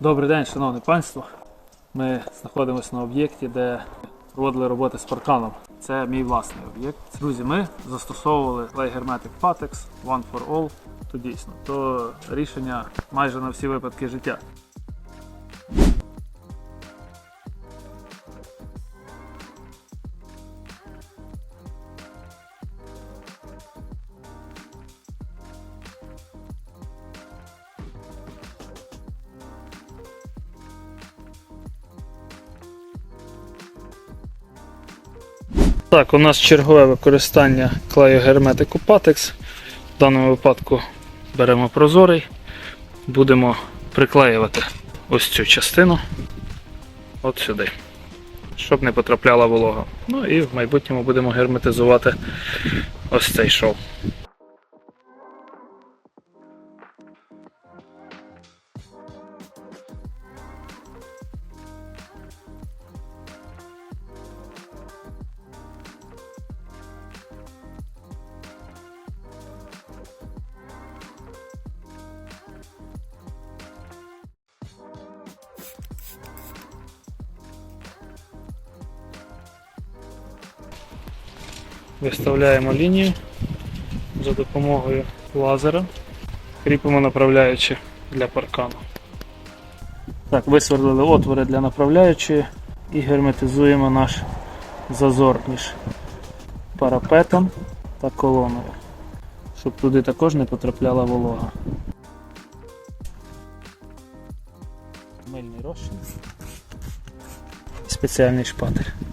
Добрий день, шановне панство. Ми знаходимося на об'єкті, де проводили роботи з парканом. Це мій власний об'єкт. Друзі, ми застосовували Clay Hermetic Patex One for All. То дійсно, то рішення майже на всі випадки життя. Так, у нас чергове використання клею герметику Patex. В даному випадку беремо прозорий, будемо приклеювати ось цю частину от сюди, щоб не потрапляла волога. Ну і в майбутньому будемо герметизувати ось цей шов. Виставляємо лінію за допомогою лазера, кріпимо направляючі для паркану. Так, висверлили отвори для направляючої і герметизуємо наш зазор між парапетом та колоною, щоб туди також не потрапляла волога. Мильний розчин. Спеціальний шпатель.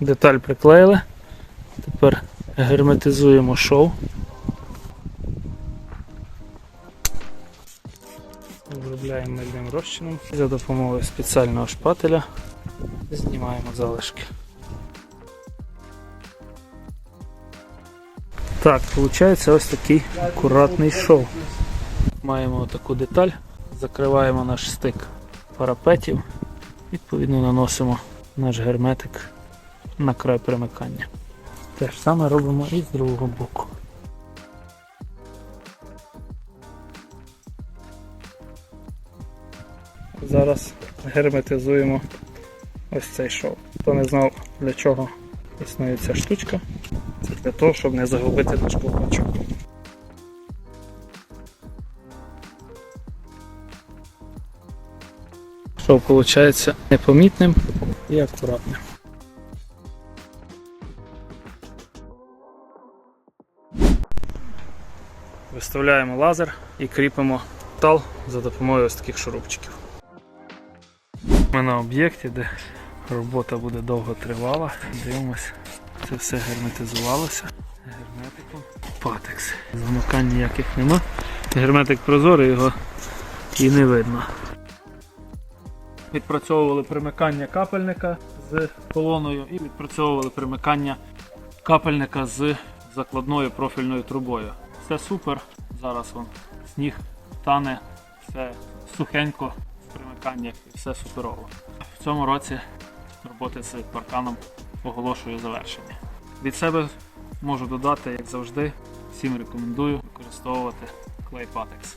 Деталь приклеїли. Тепер герметизуємо шов. Обробляємо мильним розчином. За допомогою спеціального шпателя знімаємо залишки. Так, виходить ось такий акуратний шов. Маємо таку деталь, закриваємо наш стик парапетів, відповідно наносимо наш герметик на край примикання. Те ж саме робимо і з другого боку. Зараз герметизуємо ось цей шов. Хто не знав для чого існує ця штучка, це для того, щоб не загубити наш колпачок. Шов виходить непомітним і акуратним. Виставляємо лазер і кріпимо тал за допомогою ось таких шурупчиків. Ми на об'єкті, де робота буде довго тривала. Дивимось, це все герметизувалося. Герметиком патекс. Замикань ніяких нема. Герметик прозорий, його і не видно. Відпрацьовували примикання капельника з колоною і відпрацьовували примикання капельника з закладною профільною трубою. Все супер. Зараз вон сніг тане, все сухенько в примиканнях і все суперово. В цьому році роботи з парканом оголошую завершення. Від себе можу додати, як завжди, всім рекомендую використовувати клей Patex.